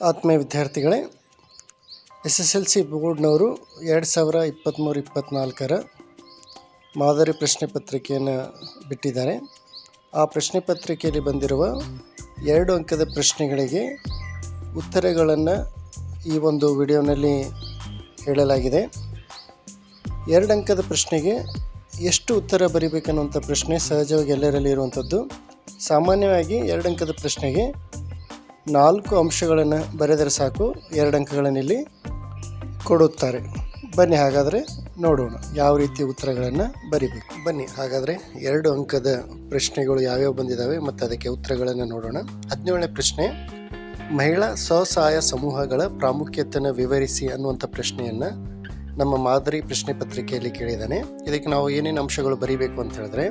ಆತ್ಮೀಯ ವಿದ್ಯಾರ್ಥಿಗಳೇ S S L C ಬೋರ್ಡ್ನವರು ಎರಡು ಸಾವಿರ ಇಪ್ಪತ್ತ್ಮೂರು ಇಪ್ಪತ್ತ್ನಾಲ್ಕರ ಮಾದರಿ ಪ್ರಶ್ನೆ ಪತ್ರಿಕೆಯನ್ನು ಬಿಟ್ಟಿದ್ದಾರೆ. ಆ ಪ್ರಶ್ನೆ ಪತ್ರಿಕೆಯಲ್ಲಿ ಬಂದಿರುವ ಎರಡು ಅಂಕದ ಪ್ರಶ್ನೆಗಳಿಗೆ ಉತ್ತರಗಳನ್ನು ಈ ಒಂದು ವಿಡಿಯೋನಲ್ಲಿ ಹೇಳಲಾಗಿದೆ. ಎರಡು ಅಂಕದ ಪ್ರಶ್ನೆಗೆ ಎಷ್ಟು ಉತ್ತರ ಬರಿಬೇಕನ್ನುವಂಥ ಪ್ರಶ್ನೆ ಸಹಜವಾಗಿ ಎಲ್ಲರಲ್ಲಿ ಇರುವಂಥದ್ದು ಸಾಮಾನ್ಯವಾಗಿ ಎರಡು ಅಂಕದ ಪ್ರಶ್ನೆಗೆ ನಾಲ್ಕು ಅಂಶಗಳನ್ನು ಬರೆದರೆ ಸಾಕು. ಎರಡು ಅಂಕಗಳನ್ನು ಇಲ್ಲಿ ಕೊಡುತ್ತಾರೆ. ಬನ್ನಿ ಹಾಗಾದರೆ ನೋಡೋಣ ಯಾವ ರೀತಿ ಉತ್ತರಗಳನ್ನು ಬರಿಬೇಕು. ಬನ್ನಿ ಹಾಗಾದರೆ ಎರಡು ಅಂಕದ ಪ್ರಶ್ನೆಗಳು ಯಾವ್ಯಾವ ಬಂದಿದ್ದಾವೆ ಮತ್ತು ಅದಕ್ಕೆ ಉತ್ತರಗಳನ್ನು ನೋಡೋಣ. ಹದಿನೇಳನೇ ಪ್ರಶ್ನೆ, ಮಹಿಳಾ ಸ್ವಸಹಾಯ ಸಮೂಹಗಳ ಪ್ರಾಮುಖ್ಯತೆಯನ್ನು ವಿವರಿಸಿ ಅನ್ನುವಂಥ ಪ್ರಶ್ನೆಯನ್ನು ನಮ್ಮ ಮಾದರಿ ಪ್ರಶ್ನೆ ಪತ್ರಿಕೆಯಲ್ಲಿ ಕೇಳಿದ್ದಾನೆ. ಇದಕ್ಕೆ ನಾವು ಏನೇನು ಅಂಶಗಳು ಬರೀಬೇಕು ಅಂತ ಹೇಳಿದ್ರೆ,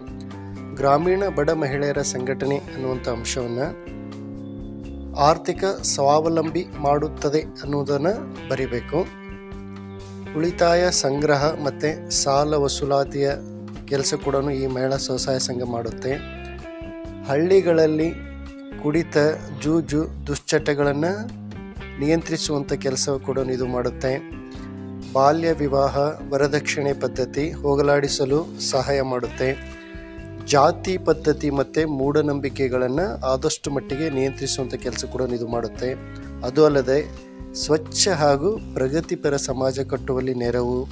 ಗ್ರಾಮೀಣ ಬಡ ಮಹಿಳೆಯರ ಸಂಘಟನೆ ಅನ್ನುವಂಥ ಅಂಶವನ್ನು ಆರ್ಥಿಕ ಸ್ವಾವಲಂಬಿ ಮಾಡುತ್ತದೆ ಅನ್ನುವುದನ್ನು ಬರಿಬೇಕು. ಉಳಿತಾಯ ಸಂಗ್ರಹ ಮತ್ತು ಸಾಲ ವಸೂಲಾತಿಯ ಕೆಲಸ ಕೂಡ ಈ ಮಹಿಳಾ ಸ್ವಸಹಾಯ ಸಂಘ ಮಾಡುತ್ತೆ. ಹಳ್ಳಿಗಳಲ್ಲಿ ಕುಡಿತ, ಜೂಜು, ದುಶ್ಚಟಗಳನ್ನು ನಿಯಂತ್ರಿಸುವಂಥ ಕೆಲಸ ಕೂಡ ಇದು ಮಾಡುತ್ತೆ. ಬಾಲ್ಯ ವಿವಾಹ, ವರದಕ್ಷಿಣೆ ಪದ್ಧತಿ ಹೋಗಲಾಡಿಸಲು ಸಹಾಯ ಮಾಡುತ್ತೆ. ಜಾತಿ ಪದ್ಧತಿ ಮತ್ತು ಮೂಢನಂಬಿಕೆಗಳನ್ನು ಆದಷ್ಟು ಮಟ್ಟಿಗೆ ನಿಯಂತ್ರಿಸುವಂಥ ಕೆಲಸ ಕೂಡ ಇದು ಮಾಡುತ್ತೆ. ಅದು ಅಲ್ಲದೆ ಸ್ವಚ್ಛ ಹಾಗೂ ಪ್ರಗತಿಪರ ಸಮಾಜ ಕಟ್ಟುವಲ್ಲಿ ನೆರವು,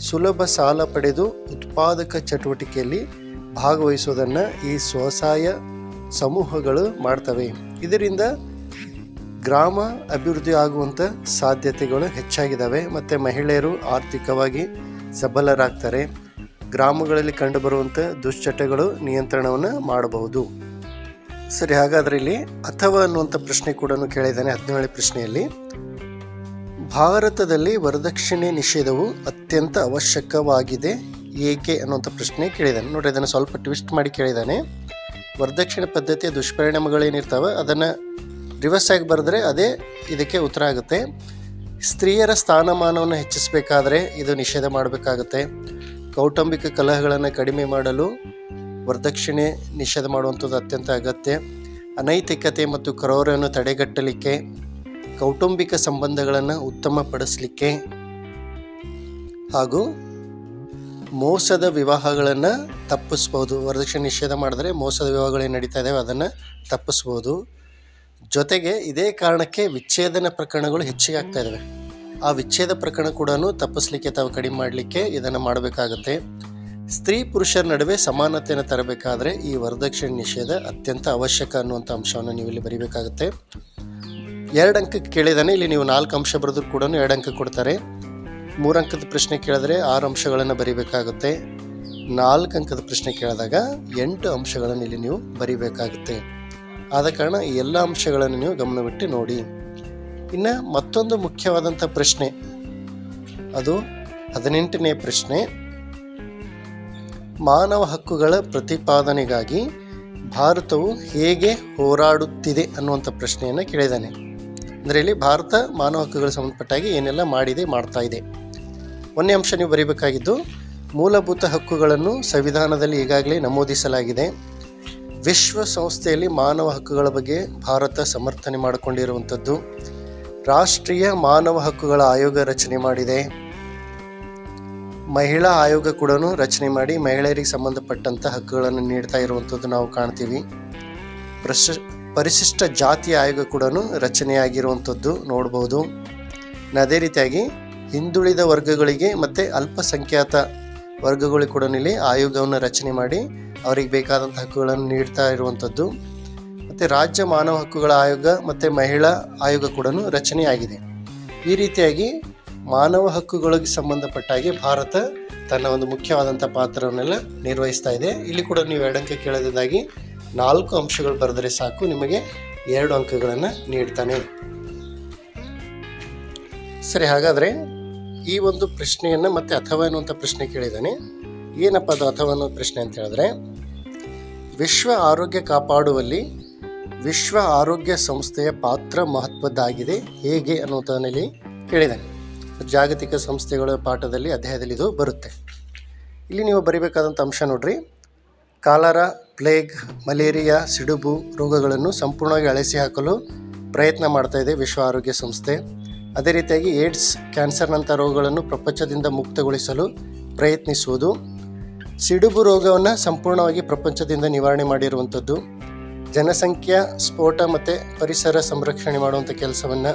ಸುಲಭ ಸಾಲ ಪಡೆದು ಉತ್ಪಾದಕ ಚಟುವಟಿಕೆಯಲ್ಲಿ ಭಾಗವಹಿಸೋದನ್ನು ಈ ಸ್ವಸಹಾಯ ಸಮೂಹಗಳು ಮಾಡ್ತವೆ. ಇದರಿಂದ ಗ್ರಾಮ ಅಭಿವೃದ್ಧಿ ಆಗುವಂಥ ಸಾಧ್ಯತೆಗಳು ಹೆಚ್ಚಾಗಿದ್ದಾವೆ ಮತ್ತು ಮಹಿಳೆಯರು ಆರ್ಥಿಕವಾಗಿ ಸಬಲರಾಗ್ತಾರೆ. ಗ್ರಾಮಗಳಲ್ಲಿ ಕಂಡುಬರುವಂಥ ದುಶ್ಚಟಗಳು ನಿಯಂತ್ರಣವನ್ನು ಮಾಡಬಹುದು. ಸರಿ, ಹಾಗಾದ್ರೆ ಇಲ್ಲಿ ಅಥವಾ ಅನ್ನುವಂಥ ಪ್ರಶ್ನೆ ಕೂಡ ಕೇಳಿದ್ದಾನೆ, ಹದಿನೇಳನೇ ಪ್ರಶ್ನೆಯಲ್ಲಿ. ಭಾರತದಲ್ಲಿ ವರದಕ್ಷಿಣೆ ನಿಷೇಧವು ಅತ್ಯಂತ ಅವಶ್ಯಕವಾಗಿದೆ, ಏಕೆ ಅನ್ನುವಂಥ ಪ್ರಶ್ನೆ ಕೇಳಿದ್ದಾನೆ. ನೋಡಿ ಅದನ್ನು ಸ್ವಲ್ಪ ಟ್ವಿಸ್ಟ್ ಮಾಡಿ ಕೇಳಿದ್ದಾನೆ. ವರದಕ್ಷಿಣೆ ಪದ್ಧತಿಯ ದುಷ್ಪರಿಣಾಮಗಳೇನಿರ್ತಾವೆ ಅದನ್ನು ರಿವರ್ಸ್ ಆಗಿ ಬರೆದ್ರೆ ಅದೇ ಇದಕ್ಕೆ ಉತ್ತರ ಆಗುತ್ತೆ. ಸ್ತ್ರೀಯರ ಸ್ಥಾನಮಾನವನ್ನು ಹೆಚ್ಚಿಸಬೇಕಾದ್ರೆ ಇದು ನಿಷೇಧ ಮಾಡಬೇಕಾಗುತ್ತೆ. ಕೌಟುಂಬಿಕ ಕಲಹಗಳನ್ನು ಕಡಿಮೆ ಮಾಡಲು ವರದಕ್ಷಿಣೆ ನಿಷೇಧ ಮಾಡುವಂಥದ್ದು ಅತ್ಯಂತ ಅಗತ್ಯ. ಅನೈತಿಕತೆ ಮತ್ತು ಕ್ರೌರ್ಯವನ್ನು ತಡೆಗಟ್ಟಲಿಕ್ಕೆ, ಕೌಟುಂಬಿಕ ಸಂಬಂಧಗಳನ್ನು ಉತ್ತಮಪಡಿಸಲಿಕ್ಕೆ ಹಾಗೂ ಮೋಸದ ವಿವಾಹಗಳನ್ನು ತಪ್ಪಿಸ್ಬೋದು. ವರದಕ್ಷಿಣೆ ನಿಷೇಧ ಮಾಡಿದ್ರೆ ಮೋಸದ ವಿವಾಹಗಳೇನು ನಡೀತಾ ಇದ್ದಾವೆ ಅದನ್ನು ತಪ್ಪಿಸ್ಬೋದು. ಜೊತೆಗೆ ಇದೇ ಕಾರಣಕ್ಕೆ ವಿಚ್ಛೇದನ ಪ್ರಕರಣಗಳು ಹೆಚ್ಚಿಗೆ ಆಗ್ತಾ ಇದ್ದಾವೆ ಆ ವಿಚ್ಛೇದ ಪ್ರಕರಣ ಕೂಡ ತಪ್ಪಿಸ್ಲಿಕ್ಕೆ ತಾವು ಕಡಿಮೆ ಮಾಡಲಿಕ್ಕೆ ಇದನ್ನು ಮಾಡಬೇಕಾಗುತ್ತೆ. ಸ್ತ್ರೀ ಪುರುಷರ ನಡುವೆ ಸಮಾನತೆಯನ್ನು ತರಬೇಕಾದ್ರೆ ಈ ವರದಕ್ಷಿಣೆ ನಿಷೇಧ ಅತ್ಯಂತ ಅವಶ್ಯಕ ಅನ್ನುವಂಥ ಅಂಶವನ್ನು ನೀವು ಇಲ್ಲಿ ಬರೀಬೇಕಾಗುತ್ತೆ. ಎರಡು ಅಂಕಕ್ಕೆ ಕೇಳಿದಾನೆ, ಇಲ್ಲಿ ನೀವು ನಾಲ್ಕು ಅಂಶ ಬರೆದ್ರು ಕೂಡ ಎರಡು ಅಂಕ ಕೊಡ್ತಾರೆ. ಮೂರು ಅಂಕದ ಪ್ರಶ್ನೆ ಕೇಳಿದ್ರೆ ಆರು ಅಂಶಗಳನ್ನು ಬರೀಬೇಕಾಗುತ್ತೆ. ನಾಲ್ಕು ಅಂಕದ ಪ್ರಶ್ನೆ ಕೇಳಿದಾಗ ಎಂಟು ಅಂಶಗಳನ್ನು ಇಲ್ಲಿ ನೀವು ಬರೀಬೇಕಾಗುತ್ತೆ. ಆದ ಕಾರಣ ಈ ಎಲ್ಲ ಅಂಶಗಳನ್ನು ನೀವು ಗಮನವಿಟ್ಟು ನೋಡಿ. ಇನ್ನು ಮತ್ತೊಂದು ಮುಖ್ಯವಾದಂಥ ಪ್ರಶ್ನೆ. ಅದು ಹದಿನೆಂಟನೇ ಪ್ರಶ್ನೆ. ಮಾನವ ಹಕ್ಕುಗಳ ಪ್ರತಿಪಾದನೆಗಾಗಿ ಭಾರತವು ಹೇಗೆ ಹೋರಾಡುತ್ತಿದೆ ಅನ್ನುವಂಥ ಪ್ರಶ್ನೆಯನ್ನು ಕೇಳಿದ್ದಾನೆ ಅಂದರೆ ಇಲ್ಲಿ ಭಾರತ ಮಾನವ ಹಕ್ಕುಗಳ ಸಂಬಂಧಪಟ್ಟಾಗಿ ಏನೆಲ್ಲ ಮಾಡಿದೆ, ಮಾಡ್ತಾ ಇದೆ. ಒಂದೇ ಅಂಶ ನೀವು ಬರೀಬೇಕಾಗಿದ್ದು, ಮೂಲಭೂತ ಹಕ್ಕುಗಳನ್ನು ಸಂವಿಧಾನದಲ್ಲಿ ಈಗಾಗಲೇ ನಮೂದಿಸಲಾಗಿದೆ. ವಿಶ್ವಸಂಸ್ಥೆಯಲ್ಲಿ ಮಾನವ ಹಕ್ಕುಗಳ ಬಗ್ಗೆ ಭಾರತ ಸಮರ್ಥನೆ ಮಾಡಿಕೊಂಡಿರುವಂಥದ್ದು. ರಾಷ್ಟ್ರೀಯ ಮಾನವ ಹಕ್ಕುಗಳ ಆಯೋಗ ರಚನೆ ಮಾಡಿದೆ. ಮಹಿಳಾ ಆಯೋಗ ಕೂಡ ರಚನೆ ಮಾಡಿ ಮಹಿಳೆಯರಿಗೆ ಸಂಬಂಧಪಟ್ಟಂಥ ಹಕ್ಕುಗಳನ್ನು ನೀಡ್ತಾ ಇರುವಂಥದ್ದು ನಾವು ಕಾಣ್ತೀವಿ. ಪ್ರಶ, ಪರಿಶಿಷ್ಟ ಜಾತಿ ಆಯೋಗ ಕೂಡ ರಚನೆಯಾಗಿರುವಂಥದ್ದು ನೋಡ್ಬೋದು. ಅದೇ ರೀತಿಯಾಗಿ ಹಿಂದುಳಿದ ವರ್ಗಗಳಿಗೆ ಮತ್ತು ಅಲ್ಪಸಂಖ್ಯಾತ ವರ್ಗಗಳಿಗೆ ಕೂಡ ಇಲ್ಲಿ ಆಯೋಗವನ್ನು ರಚನೆ ಮಾಡಿ ಅವರಿಗೆ ಬೇಕಾದಂಥ ಹಕ್ಕುಗಳನ್ನು ನೀಡ್ತಾ ಇರುವಂಥದ್ದು ಮತ್ತು ರಾಜ್ಯ ಮಾನವ ಹಕ್ಕುಗಳ ಆಯೋಗ ಮತ್ತು ಮಹಿಳಾ ಆಯೋಗ ಕೂಡ ರಚನೆಯಾಗಿದೆ. ಈ ರೀತಿಯಾಗಿ ಮಾನವ ಹಕ್ಕುಗಳಿಗೆ ಸಂಬಂಧಪಟ್ಟ ಹಾಗೆ ಭಾರತ ತನ್ನ ಒಂದು ಮುಖ್ಯವಾದಂಥ ಪಾತ್ರವನ್ನೆಲ್ಲ ನಿರ್ವಹಿಸ್ತಾ ಇದೆ. ಇಲ್ಲಿ ಕೂಡ ನೀವು ಎರಡು ಅಂಕ ಕೇಳೋದಾಗಿ ನಾಲ್ಕು ಅಂಶಗಳು ಬರೆದರೆ ಸಾಕು, ನಿಮಗೆ ಎರಡು ಅಂಕಗಳನ್ನು ನೀಡ್ತಾನೆ. ಸರಿ, ಹಾಗಾದರೆ ಈ ಒಂದು ಪ್ರಶ್ನೆಯನ್ನು ಮತ್ತೆ ಅಥವಾ ಅನ್ನುವಂಥ ಪ್ರಶ್ನೆ ಕೇಳಿದ್ದಾನೆ. ಏನಪ್ಪ ಅದು ಅಥವಾ ಅನ್ನೋ ಪ್ರಶ್ನೆ ಅಂತ ಹೇಳಿದ್ರೆ, ವಿಶ್ವ ಆರೋಗ್ಯ ಕಾಪಾಡುವಲ್ಲಿ ವಿಶ್ವ ಆರೋಗ್ಯ ಸಂಸ್ಥೆಯ ಪಾತ್ರ ಮಹತ್ವದ್ದಾಗಿದೆ ಹೇಗೆ ಅನ್ನೋದನ್ನಲ್ಲಿ ಕೇಳಿದ್ದಾನೆ. ಜಾಗತಿಕ ಸಂಸ್ಥೆಗಳ ಪಾಠದಲ್ಲಿ ಅಧ್ಯಾಯದಲ್ಲಿ ಇದು ಬರುತ್ತೆ. ಇಲ್ಲಿ ನೀವು ಬರೀಬೇಕಾದಂಥ ಅಂಶ ನೋಡ್ರಿ. ಕಾಲರ, ಪ್ಲೇಗ್, ಮಲೇರಿಯಾ, ಸಿಡುಬು ರೋಗಗಳನ್ನು ಸಂಪೂರ್ಣವಾಗಿ ಅಳಿಸಿ ಹಾಕಲು ಪ್ರಯತ್ನ ಮಾಡ್ತಾ ಇದೆ ವಿಶ್ವ ಆರೋಗ್ಯ ಸಂಸ್ಥೆ. ಅದೇ ರೀತಿಯಾಗಿ ಏಡ್ಸ್ ಕ್ಯಾನ್ಸರ್ನಂಥ ರೋಗಗಳನ್ನು ಪ್ರಪಂಚದಿಂದ ಮುಕ್ತಗೊಳಿಸಲು ಪ್ರಯತ್ನಿಸುವುದು. ಸಿಡುಬು ರೋಗವನ್ನು ಸಂಪೂರ್ಣವಾಗಿ ಪ್ರಪಂಚದಿಂದ ನಿವಾರಣೆ ಮಾಡಿರುವಂಥದ್ದು. ಜನಸಂಖ್ಯಾ, ಸ್ಫೋಟ ಮತ್ತು ಪರಿಸರ ಸಂರಕ್ಷಣೆ ಮಾಡುವಂಥ ಕೆಲಸವನ್ನು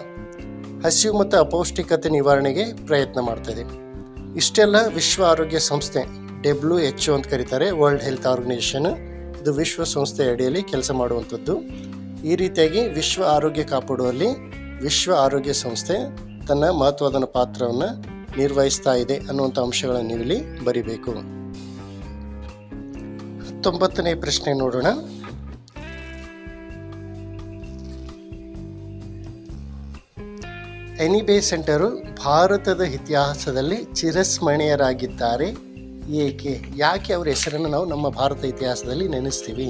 ಹಸಿವು ಮತ್ತು ಅಪೌಷ್ಟಿಕತೆ ನಿವಾರಣೆಗೆ ಪ್ರಯತ್ನ ಮಾಡ್ತಾಯಿದೆ ಇಷ್ಟೆಲ್ಲ ವಿಶ್ವ ಆರೋಗ್ಯ ಸಂಸ್ಥೆ, ಡಬ್ಲ್ಯೂ ಎಚ್ ಅಂತ ಕರೀತಾರೆ ವರ್ಲ್ಡ್ ಹೆಲ್ತ್ ಆರ್ಗನೈಸೇಷನ್ ಇದು ವಿಶ್ವ ಸಂಸ್ಥೆ ಅಡಿಯಲ್ಲಿ ಕೆಲಸ ಮಾಡುವಂಥದ್ದು. ಈ ರೀತಿಯಾಗಿ ವಿಶ್ವ ಆರೋಗ್ಯ ಕಾಪಾಡುವಲ್ಲಿ ವಿಶ್ವ ಆರೋಗ್ಯ ಸಂಸ್ಥೆ ತನ್ನ ಮಹತ್ವದ ಪಾತ್ರವನ್ನು ನಿರ್ವಹಿಸ್ತಾ ಇದೆ ಅನ್ನುವಂಥ ಅಂಶಗಳನ್ನು ನೀವು ಇಲ್ಲಿ ಬರಿಬೇಕು. ಹತ್ತೊಂಬತ್ತನೇ ಪ್ರಶ್ನೆ ನೋಡೋಣ. ಎನಿಬೆ ಸೆಂಟರು ಭಾರತದ ಇತಿಹಾಸದಲ್ಲಿ ಚಿರಸ್ಮರಣೀಯರಾಗಿದ್ದಾರೆ. ಏಕೆ? ಯಾಕೆ ಅವರ ಹೆಸರನ್ನು ನಾವು ನಮ್ಮ ಭಾರತ ಇತಿಹಾಸದಲ್ಲಿ ನೆನೆಸ್ತೀವಿ?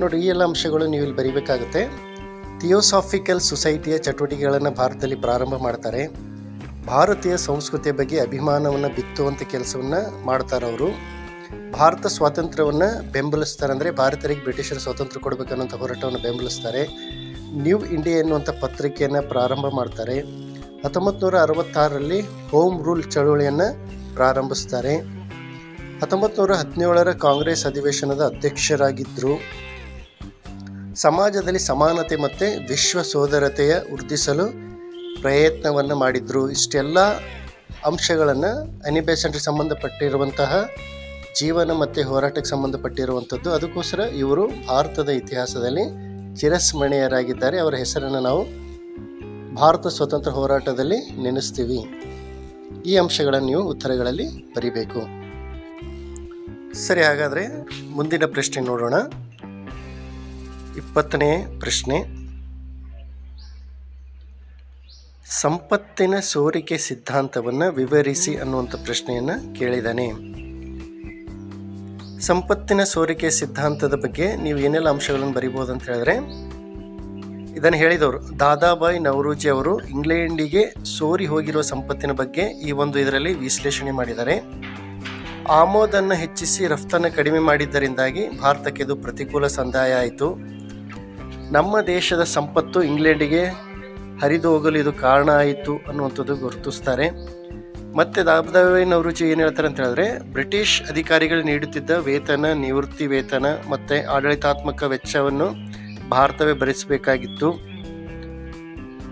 ನೋಡಿ, ಈ ಎಲ್ಲ ಅಂಶಗಳು ನೀವು ಇಲ್ಲಿ ಬರೀಬೇಕಾಗುತ್ತೆ. ಥಿಯೋಸಾಫಿಕಲ್ ಸೊಸೈಟಿಯ ಚಟುವಟಿಕೆಗಳನ್ನು ಭಾರತದಲ್ಲಿ ಪ್ರಾರಂಭ ಮಾಡ್ತಾರೆ. ಭಾರತೀಯ ಸಂಸ್ಕೃತಿಯ ಬಗ್ಗೆ ಅಭಿಮಾನವನ್ನು ಬಿತ್ತುವಂಥ ಕೆಲಸವನ್ನು ಮಾಡ್ತಾರೆ ಅವರು. ಭಾರತ ಸ್ವಾತಂತ್ರ್ಯವನ್ನು ಬೆಂಬಲಿಸ್ತಾರೆ ಅಂದರೆ ಭಾರತರಿಗೆ ಬ್ರಿಟಿಷರು ಸ್ವಾತಂತ್ರ್ಯ ಕೊಡಬೇಕನ್ನೋಂಥ ಹೋರಾಟವನ್ನು ಬೆಂಬಲಿಸ್ತಾರೆ. ನ್ಯೂ ಇಂಡಿಯಾ ಎನ್ನುವಂಥ ಪತ್ರಿಕೆಯನ್ನು ಪ್ರಾರಂಭ ಮಾಡ್ತಾರೆ. ಹತ್ತೊಂಬತ್ತು ನೂರ ಅರವತ್ತಾರರಲ್ಲಿ ಹೋಮ್ ರೂಲ್ ಚಳುವಳಿಯನ್ನು ಪ್ರಾರಂಭಿಸ್ತಾರೆ. ಹತ್ತೊಂಬತ್ತು ನೂರ ಹದಿನೇಳರ ಕಾಂಗ್ರೆಸ್ ಅಧಿವೇಶನದ ಅಧ್ಯಕ್ಷರಾಗಿದ್ದರು ಸಮಾಜದಲ್ಲಿ ಸಮಾನತೆ ಮತ್ತು ವಿಶ್ವ ಸೋದರತೆಯ ವೃದ್ಧಿಸಲು ಪ್ರಯತ್ನವನ್ನು ಮಾಡಿದರು. ಇಷ್ಟೆಲ್ಲ ಅಂಶಗಳನ್ನು ಅನಿಬೇಸೆಂಟ್ರಿಗೆ ಸಂಬಂಧಪಟ್ಟಿರುವಂತಹ ಜೀವನ ಮತ್ತು ಹೋರಾಟಕ್ಕೆ ಸಂಬಂಧಪಟ್ಟಿರುವಂಥದ್ದು. ಅದಕ್ಕೋಸ್ಕರ ಇವರು ಭಾರತದ ಇತಿಹಾಸದಲ್ಲಿ ಚಿರಸ್ಮರಣೀಯರಾಗಿದ್ದಾರೆ. ಅವರ ಹೆಸರನ್ನು ನಾವು ಭಾರತ ಸ್ವತಂತ್ರ ಹೋರಾಟದಲ್ಲಿ ನೆನೆಸ್ತೀವಿ. ಈ ಅಂಶಗಳನ್ನು ನೀವು ಉತ್ತರಗಳಲ್ಲಿ ಬರೀಬೇಕು. ಸರಿ, ಹಾಗಾದರೆ ಮುಂದಿನ ಪ್ರಶ್ನೆ ನೋಡೋಣ. ಇಪ್ಪತ್ತನೇ ಪ್ರಶ್ನೆ. ಸಂಪತ್ತಿನ ಸೋರಿಕೆ ಸಿದ್ಧಾಂತವನ್ನು ವಿವರಿಸಿ ಅನ್ನುವಂಥ ಪ್ರಶ್ನೆಯನ್ನು ಕೇಳಿದ್ದಾನೆ ಸಂಪತ್ತಿನ ಸೋರಿಕೆ ಸಿದ್ಧಾಂತದ ಬಗ್ಗೆ ನೀವು ಏನೆಲ್ಲ ಅಂಶಗಳನ್ನು ಬರಿಬೋದು ಅಂತ ಹೇಳಿದ್ರೆ, ಇದನ್ನು ಹೇಳಿದವರು ದಾದಾಬಾಯಿ ನವರೂಜಿ ಅವರು ಇಂಗ್ಲೆಂಡಿಗೆ ಸೋರಿ ಹೋಗಿರುವ ಸಂಪತ್ತಿನ ಬಗ್ಗೆ ಈ ಒಂದು ಇದರಲ್ಲಿ ವಿಶ್ಲೇಷಣೆ ಮಾಡಿದ್ದಾರೆ. ಆಮೋದನ್ನು ಹೆಚ್ಚಿಸಿ ರಫ್ತನ್ನು ಕಡಿಮೆ ಮಾಡಿದ್ದರಿಂದಾಗಿ ಭಾರತಕ್ಕೆ ಇದು ಪ್ರತಿಕೂಲ ಸಂದಾಯ ಆಯಿತು. ನಮ್ಮ ದೇಶದ ಸಂಪತ್ತು ಇಂಗ್ಲೆಂಡಿಗೆ ಹರಿದು ಹೋಗಲು ಇದು ಕಾರಣ ಆಯಿತು ಅನ್ನುವಂಥದ್ದು ಗುರುತಿಸ್ತಾರೆ. ಮತ್ತೆ ದಾದಾಬಾಯಿ ರುಚಿ ಏನು ಹೇಳ್ತಾರೆ ಅಂತ ಹೇಳಿದ್ರೆ, ಬ್ರಿಟಿಷ್ ಅಧಿಕಾರಿಗಳು ನೀಡುತ್ತಿದ್ದ ವೇತನ, ನಿವೃತ್ತಿ ವೇತನ ಮತ್ತು ಆಡಳಿತಾತ್ಮಕ ವೆಚ್ಚವನ್ನು ಭಾರತವೇ ಭರಿಸಬೇಕಾಗಿತ್ತು.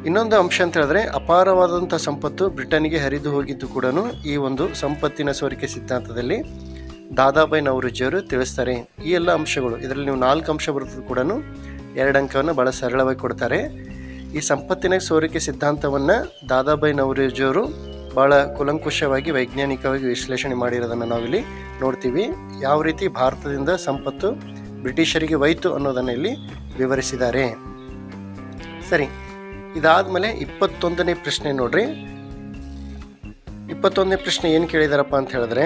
ಇನ್ನೊಂದು ಅಂಶ ಅಂತ ಹೇಳಿದ್ರೆ ಅಪಾರವಾದಂಥ ಸಂಪತ್ತು ಬ್ರಿಟನ್ಗೆ ಹರಿದು ಹೋಗಿದ್ದು ಕೂಡ ಈ ಒಂದು ಸಂಪತ್ತಿನ ಸೋರಿಕೆ ಸಿದ್ಧಾಂತದಲ್ಲಿ ದಾದಾಬಾಯಿ ನವರುಜಿಯವರು ತಿಳಿಸ್ತಾರೆ. ಈ ಎಲ್ಲ ಅಂಶಗಳು, ಇದರಲ್ಲಿ ನೀವು ನಾಲ್ಕು ಅಂಶ ಬರುತ್ತದೆ ಕೂಡ ಎರಡು ಅಂಕವನ್ನು ಭಾಳ ಸರಳವಾಗಿ ಕೊಡ್ತಾರೆ. ಈ ಸಂಪತ್ತಿನ ಸೋರಿಕೆ ಸಿದ್ಧಾಂತವನ್ನು ದಾದಾಬಾಯಿ ನವರೋಜಿಯವರು ಭಾಳ ಕುಲಂಕುಷವಾಗಿ, ವೈಜ್ಞಾನಿಕವಾಗಿ ವಿಶ್ಲೇಷಣೆ ಮಾಡಿರೋದನ್ನು ನಾವಿಲ್ಲಿ ನೋಡ್ತೀವಿ. ಯಾವ ರೀತಿ ಭಾರತದಿಂದ ಸಂಪತ್ತು ಬ್ರಿಟಿಷರಿಗೆ ಹೋಯಿತು ಅನ್ನೋದನ್ನು ಇಲ್ಲಿ ವಿವರಿಸಿದ್ದಾರೆ. ಸರಿ, ಇದಾದಮೇಲೆ ಇಪ್ಪತ್ತೊಂದನೇ ಪ್ರಶ್ನೆ ನೋಡ್ರಿ. ಇಪ್ಪತ್ತೊಂದನೇ ಪ್ರಶ್ನೆ ಏನು ಕೇಳಿದಾರಪ್ಪ ಅಂತ ಹೇಳಿದ್ರೆ,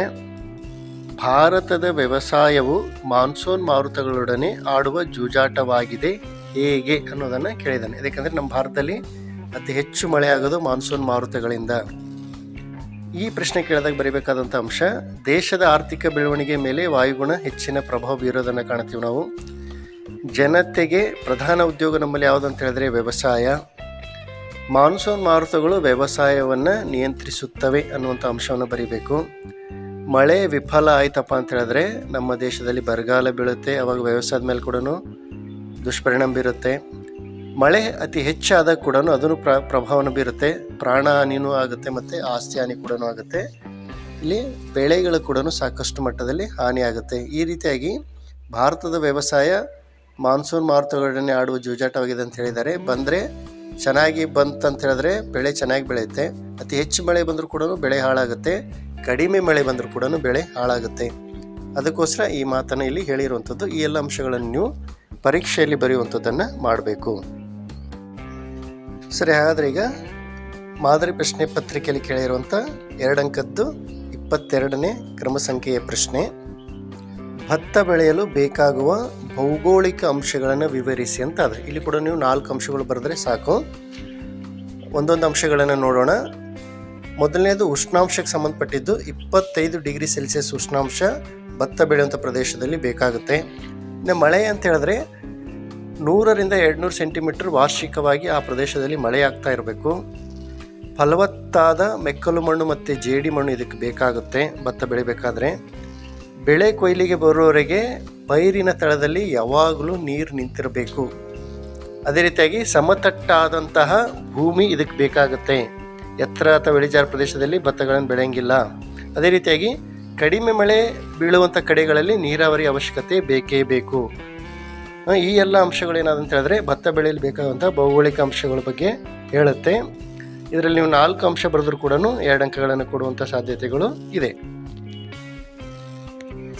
ಭಾರತದ ವ್ಯವಸಾಯವು ಮಾನ್ಸೂನ್ ಮಾರುತಗಳೊಡನೆ ಆಡುವ ಜೂಜಾಟವಾಗಿದೆ ಹೇಗೆ ಅನ್ನೋದನ್ನು ಕೇಳಿದ್ದಾನೆ ಯಾಕಂದರೆ ನಮ್ಮ ಭಾರತದಲ್ಲಿ ಅತಿ ಹೆಚ್ಚು ಮಳೆ ಆಗೋದು ಮಾನ್ಸೂನ್ ಮಾರುತಗಳಿಂದ. ಈ ಪ್ರಶ್ನೆ ಕೇಳಿದಾಗ ಬರೀಬೇಕಾದಂಥ ಅಂಶ, ದೇಶದ ಆರ್ಥಿಕ ಬೆಳವಣಿಗೆ ಮೇಲೆ ವಾಯುಗುಣ ಹೆಚ್ಚಿನ ಪ್ರಭಾವ ಬೀರೋದನ್ನು ಕಾಣ್ತೀವಿ ನಾವು. ಜನತೆಗೆ ಪ್ರಧಾನ ಉದ್ಯೋಗ ನಮ್ಮಲ್ಲಿ ಯಾವುದಂತ ಹೇಳಿದ್ರೆ ವ್ಯವಸಾಯ. ಮಾನ್ಸೂನ್ ಮಾರುತಗಳು ವ್ಯವಸಾಯವನ್ನು ನಿಯಂತ್ರಿಸುತ್ತವೆ ಅನ್ನುವಂಥ ಅಂಶವನ್ನು ಬರೀಬೇಕು. ಮಳೆ ವಿಫಲ ಆಯ್ತಪ್ಪ ಅಂತ ಹೇಳಿದ್ರೆ ನಮ್ಮ ದೇಶದಲ್ಲಿ ಬರಗಾಲ ಬೀಳುತ್ತೆ, ಅವಾಗ ವ್ಯವಸಾಯದ ಮೇಲೆ ಕೂಡ ದುಷ್ಪರಿಣಾಮ ಬೀರುತ್ತೆ. ಮಳೆ ಅತಿ ಹೆಚ್ಚಾದಾಗ ಕೂಡ ಅದನ್ನು ಪ್ರ, ಪ್ರಭಾವನ ಬೀರುತ್ತೆ. ಪ್ರಾಣ ಹಾನಿನೂ ಆಗುತ್ತೆ ಮತ್ತು ಆಸ್ತಿ ಹಾನಿ ಕೂಡ ಆಗುತ್ತೆ. ಇಲ್ಲಿ ಬೆಳೆಗಳು ಕೂಡ ಸಾಕಷ್ಟು ಮಟ್ಟದಲ್ಲಿ ಹಾನಿ ಆಗುತ್ತೆ. ಈ ರೀತಿಯಾಗಿ ಭಾರತದ ವ್ಯವಸಾಯ ಮಾನ್ಸೂನ್ ಮಾರುತಗಳನ್ನೇ ಆಡುವ ಜೂಜಾಟವಾಗಿದೆ ಅಂತ ಹೇಳಿದ್ದಾರೆ. ಬಂದರೆ ಚೆನ್ನಾಗಿ ಬಂತಂತ ಹೇಳಿದ್ರೆ ಬೆಳೆ ಚೆನ್ನಾಗಿ ಬೆಳೆಯುತ್ತೆ. ಅತಿ ಹೆಚ್ಚು ಮಳೆ ಬಂದರೂ ಕೂಡ ಬೆಳೆ ಹಾಳಾಗುತ್ತೆ. ಕಡಿಮೆ ಮಳೆ ಬಂದರೂ ಕೂಡ ಬೆಳೆ ಹಾಳಾಗುತ್ತೆ. ಅದಕ್ಕೋಸ್ಕರ ಈ ಮಾತನ್ನು ಇಲ್ಲಿ ಹೇಳಿರುವಂಥದ್ದು. ಈ ಎಲ್ಲ ಅಂಶಗಳನ್ನು ನೀವು ಪರೀಕ್ಷೆಯಲ್ಲಿ ಬರೆಯುವಂಥದ್ದನ್ನು ಮಾಡಬೇಕು. ಸರಿ, ಹಾಗಾದ್ರೆ ಈಗ ಮಾದರಿ ಪ್ರಶ್ನೆ ಪತ್ರಿಕೆಯಲ್ಲಿ ಕೇಳಿರುವಂಥ ಎರಡಂಕದ್ದು ಇಪ್ಪತ್ತೆರಡನೇ ಕ್ರಮ ಸಂಖ್ಯೆಯ ಪ್ರಶ್ನೆ. ಭತ್ತ ಬೆಳೆಯಲು ಬೇಕಾಗುವ ಭೌಗೋಳಿಕ ಅಂಶಗಳನ್ನು ವಿವರಿಸಿ ಅಂತ ಆದರೆ ಇಲ್ಲಿ ಕೂಡ ನೀವು ನಾಲ್ಕು ಅಂಶಗಳು ಬರೆದ್ರೆ ಸಾಕು. ಒಂದೊಂದು ಅಂಶಗಳನ್ನು ನೋಡೋಣ. ಮೊದಲನೇದು ಉಷ್ಣಾಂಶಕ್ಕೆ ಸಂಬಂಧಪಟ್ಟಿದ್ದು ಇಪ್ಪತ್ತೈದು ಡಿಗ್ರಿ ಸೆಲ್ಸಿಯಸ್ ಉಷ್ಣಾಂಶ ಭತ್ತ ಬೆಳೆಯುವಂಥ ಪ್ರದೇಶದಲ್ಲಿ ಬೇಕಾಗುತ್ತೆ. ಇನ್ನು ಮಳೆ ಅಂತ ಹೇಳಿದ್ರೆ ನೂರರಿಂದ ಎರಡುನೂರು ಸೆಂಟಿಮೀಟರ್ ವಾರ್ಷಿಕವಾಗಿ ಆ ಪ್ರದೇಶದಲ್ಲಿ ಮಳೆಯಾಗ್ತಾ ಇರಬೇಕು. ಫಲವತ್ತಾದ ಮೆಕ್ಕಲು ಮಣ್ಣು ಮತ್ತು ಜೇಡಿ ಮಣ್ಣು ಇದಕ್ಕೆ ಬೇಕಾಗುತ್ತೆ. ಭತ್ತ ಬೆಳಿಬೇಕಾದ್ರೆ. ಬೆಳೆ ಕೊಯ್ಲಿಗೆ ಬರುವವರೆಗೆ ಪೈರಿನ ತಳದಲ್ಲಿ ಯಾವಾಗಲೂ ನೀರು ನಿಂತಿರಬೇಕು. ಅದೇ ರೀತಿಯಾಗಿ ಸಮತಟ್ಟಾದಂತಹ ಭೂಮಿ ಇದಕ್ಕೆ ಬೇಕಾಗುತ್ತೆ. ಎತ್ತರ ಅಥವಾ ಇಳಿಜಾರು ಪ್ರದೇಶದಲ್ಲಿ ಭತ್ತಗಳನ್ನು ಬೆಳೆಯಂಗಿಲ್ಲ. ಅದೇ ರೀತಿಯಾಗಿ ಕಡಿಮೆ ಮಳೆ ಬೀಳುವಂಥ ಕಡೆಗಳಲ್ಲಿ ನೀರಾವರಿ ಅವಶ್ಯಕತೆ ಬೇಕೇ ಬೇಕು. ಈ ಎಲ್ಲ ಅಂಶಗಳು ಏನಾದಂತ ಹೇಳಿದ್ರೆ ಭತ್ತ ಬೆಳೆಯಲು ಬೇಕಾದಂಥ ಭೌಗೋಳಿಕ ಅಂಶಗಳ ಬಗ್ಗೆ ಹೇಳುತ್ತೆ. ಇದರಲ್ಲಿ ನೀವು ನಾಲ್ಕು ಅಂಶ ಬರೆದ್ರು ಕೂಡ ಎರಡು ಅಂಕಗಳನ್ನು ಕೊಡುವಂಥ ಸಾಧ್ಯತೆಗಳು ಇದೆ.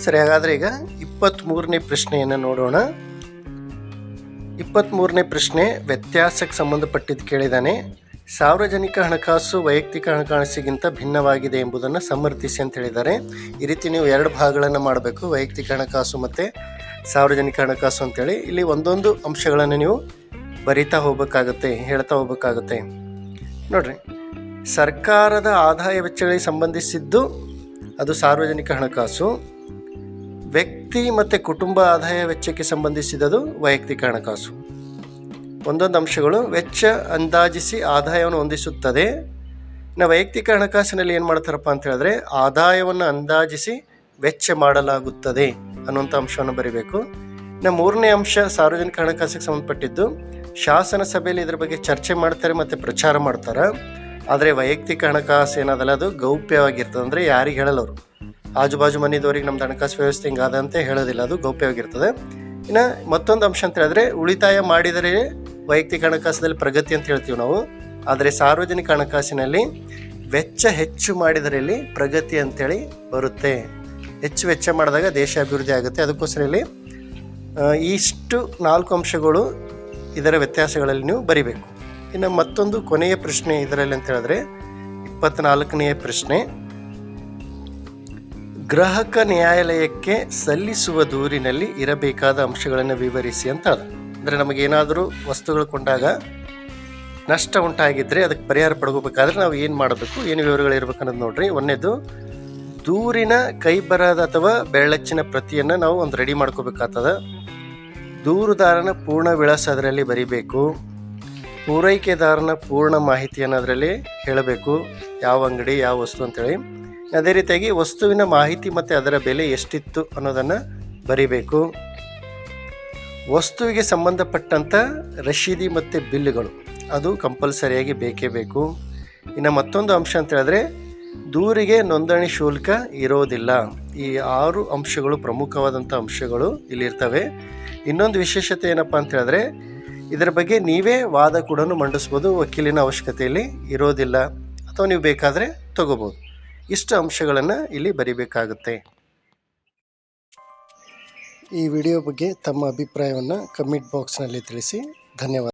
ಸರಿ, ಹಾಗಾದ್ರೆ ಈಗ ಇಪ್ಪತ್ತ್ಮೂರನೇ ಪ್ರಶ್ನೆಯನ್ನು ನೋಡೋಣ. ಇಪ್ಪತ್ತ್ಮೂರನೇ ಪ್ರಶ್ನೆ, ವ್ಯತ್ಯಾಸಕ್ಕೆ ಸಂಬಂಧಪಟ್ಟಿದ್ದು ಕೇಳಿದಾನೆ. ಸಾರ್ವಜನಿಕ ಹಣಕಾಸು ವೈಯಕ್ತಿಕ ಹಣಕಾಸಿಗಿಂತ ಭಿನ್ನವಾಗಿದೆ ಎಂಬುದನ್ನು ಸಮರ್ಥಿಸಿ ಅಂತ ಹೇಳಿದ್ದಾರೆ. ಈ ರೀತಿ ನೀವು ಎರಡು ಭಾಗಗಳನ್ನು ಮಾಡಬೇಕು, ವೈಯಕ್ತಿಕ ಹಣಕಾಸು ಮತ್ತು ಸಾರ್ವಜನಿಕ ಹಣಕಾಸು ಅಂತೇಳಿ ಇಲ್ಲಿ ಒಂದೊಂದು ಅಂಶಗಳನ್ನು ನೀವು ಬರಿತಾ ಹೋಗಬೇಕಾಗತ್ತೆ, ಹೇಳ್ತಾ ಹೋಗಬೇಕಾಗತ್ತೆ. ನೋಡ್ರಿ, ಸರ್ಕಾರದ ಆದಾಯ ವೆಚ್ಚಗಳಿಗೆ ಸಂಬಂಧಿಸಿದ್ದು ಅದು ಸಾರ್ವಜನಿಕ ಹಣಕಾಸು, ವ್ಯಕ್ತಿ ಮತ್ತು ಕುಟುಂಬ ಆದಾಯ ವೆಚ್ಚಕ್ಕೆ ಸಂಬಂಧಿಸಿದದು ವೈಯಕ್ತಿಕ ಹಣಕಾಸು. ಒಂದೊಂದು ಅಂಶಗಳು ವೆಚ್ಚ ಅಂದಾಜಿಸಿ ಆದಾಯವನ್ನು ಹೊಂದಿಸುತ್ತದೆ. ಇನ್ನು ವೈಯಕ್ತಿಕ ಹಣಕಾಸಿನಲ್ಲಿ ಏನು ಮಾಡ್ತಾರಪ್ಪ ಅಂತ ಹೇಳಿದ್ರೆ ಆದಾಯವನ್ನು ಅಂದಾಜಿಸಿ ವೆಚ್ಚ ಮಾಡಲಾಗುತ್ತದೆ. ಅನ್ನುವಂಥ ಅಂಶವನ್ನು ಬರೀಬೇಕು. ಇನ್ನು ಮೂರನೇ ಅಂಶ ಸಾರ್ವಜನಿಕ ಹಣಕಾಸಿಗೆ ಸಂಬಂಧಪಟ್ಟಿದ್ದು, ಶಾಸನ ಸಭೆಯಲ್ಲಿ ಇದ್ರ ಬಗ್ಗೆ ಚರ್ಚೆ ಮಾಡ್ತಾರೆ ಮತ್ತು ಪ್ರಚಾರ ಮಾಡ್ತಾರೆ. ಆದರೆ ವೈಯಕ್ತಿಕ ಹಣಕಾಸು ಏನದಲ್ಲ ಅದು ಗೌಪ್ಯವಾಗಿರ್ತದೆ ಅಂದರೆ ಯಾರಿಗೆ ಹೇಳಲ್ಲ ಅವರು. ಆಜು ಬಾಜು ಮನೆದವರಿಗೆ ನಮ್ದು ಹಣಕಾಸು ವ್ಯವಸ್ಥೆ ಹಿಂಗಾದ ಅಂತ ಹೇಳೋದಿಲ್ಲ, ಅದು ಗೌಪ್ಯವಾಗಿರ್ತದೆ. ಇನ್ನು ಮತ್ತೊಂದು ಅಂಶ ಅಂತ ಹೇಳಿದ್ರೆ, ಉಳಿತಾಯ ಮಾಡಿದರೆ ವೈಯಕ್ತಿಕ ಹಣಕಾಸಿನಲ್ಲಿ ಪ್ರಗತಿ ಅಂತ ಹೇಳ್ತೀವಿ ನಾವು. ಆದರೆ ಸಾರ್ವಜನಿಕ ಹಣಕಾಸಿನಲ್ಲಿ ವೆಚ್ಚ ಹೆಚ್ಚು ಮಾಡಿದರಲ್ಲಿ ಪ್ರಗತಿ ಅಂತೇಳಿ ಬರುತ್ತೆ. ಹೆಚ್ಚು ವೆಚ್ಚ ಮಾಡಿದಾಗ ದೇಶ ಅಭಿವೃದ್ಧಿ ಆಗುತ್ತೆ. ಅದಕ್ಕೋಸ್ಕರ ಇಲ್ಲಿ ಇಷ್ಟು ನಾಲ್ಕು ಅಂಶಗಳು ಇದರ ವ್ಯತ್ಯಾಸಗಳಲ್ಲಿ ನೀವು ಬರಿಬೇಕು. ಇನ್ನು ಮತ್ತೊಂದು ಕೊನೆಯ ಪ್ರಶ್ನೆ ಇದರಲ್ಲಿ ಅಂತ ಹೇಳಿದ್ರೆ, ಇಪ್ಪತ್ನಾಲ್ಕನೆಯ ಪ್ರಶ್ನೆ, ಗ್ರಾಹಕ ನ್ಯಾಯಾಲಯಕ್ಕೆ ಸಲ್ಲಿಸುವ ದೂರಿನಲ್ಲಿ ಇರಬೇಕಾದ ಅಂಶಗಳನ್ನು ವಿವರಿಸಿ ಅಂತ ಅದು. ಅಂದರೆ ನಮಗೇನಾದರೂ ವಸ್ತುಗಳು ಕೊಂಡಾಗ ನಷ್ಟ ಉಂಟಾಗಿದ್ದರೆ ಅದಕ್ಕೆ ಪರಿಹಾರ ಪಡ್ಕೋಬೇಕಾದ್ರೆ ನಾವು ಏನು ಮಾಡಬೇಕು, ಏನು ವಿವರಗಳು ಅನ್ನೋದು ನೋಡ್ರಿ. ಒಂದೇದು ದೂರಿನ ಕೈ ಬರದ ಅಥವಾ ಬೆರಳಚ್ಚಿನ ಪ್ರತಿಯನ್ನು ನಾವು ಒಂದು ರೆಡಿ ಮಾಡ್ಕೋಬೇಕಾಗ್ತದ. ದೂರುದಾರನ ಪೂರ್ಣ ವಿಳಾಸ ಅದರಲ್ಲಿ ಬರಿಬೇಕು. ಪೂರೈಕೆದಾರನ ಪೂರ್ಣ ಮಾಹಿತಿಯನ್ನು ಅದರಲ್ಲಿ ಹೇಳಬೇಕು. ಯಾವ ಅಂಗಡಿ, ಯಾವ ವಸ್ತು ಅಂತೇಳಿ. ಅದೇ ರೀತಿಯಾಗಿ ವಸ್ತುವಿನ ಮಾಹಿತಿ ಮತ್ತು ಅದರ ಬೆಲೆ ಎಷ್ಟಿತ್ತು ಅನ್ನೋದನ್ನು ಬರಿಬೇಕು. ವಸ್ತುವಿಗೆ ಸಂಬಂಧಪಟ್ಟಂಥ ರಶೀದಿ ಮತ್ತು ಬಿಲ್ಲುಗಳು ಅದು ಕಂಪಲ್ಸರಿಯಾಗಿ ಬೇಕೇ ಬೇಕು. ಇನ್ನು ಮತ್ತೊಂದು ಅಂಶ ಅಂತ ಹೇಳಿದ್ರೆ ದೂರಿಗೆ ನೋಂದಣಿ ಶುಲ್ಕ ಇರೋದಿಲ್ಲ. ಈ ಆರು ಅಂಶಗಳು ಪ್ರಮುಖವಾದಂಥ ಅಂಶಗಳು ಇಲ್ಲಿರ್ತವೆ. ಇನ್ನೊಂದು ವಿಶೇಷತೆ ಏನಪ್ಪ ಅಂತ ಹೇಳಿದ್ರೆ, ಇದರ ಬಗ್ಗೆ ನೀವೇ ವಾದ ಕೂಡ ಮಂಡಿಸ್ಬೋದು, ವಕೀಲಿನ ಅವಶ್ಯಕತೆಯಲ್ಲಿ ಇರೋದಿಲ್ಲ. ಅಥವಾ ನೀವು ಬೇಕಾದರೆ ತಗೋಬೋದು. ಇಷ್ಟು ಅಂಶಗಳನ್ನು ಇಲ್ಲಿ ಬರಿಬೇಕಾಗುತ್ತೆ. ಈ ವಿಡಿಯೋ ಬಗ್ಗೆ ತಮ್ಮ ಅಭಿಪ್ರಾಯವನ್ನು ಕಮೆಂಟ್ ಬಾಕ್ಸ್ನಲ್ಲಿ ತಿಳಿಸಿ. ಧನ್ಯವಾದ.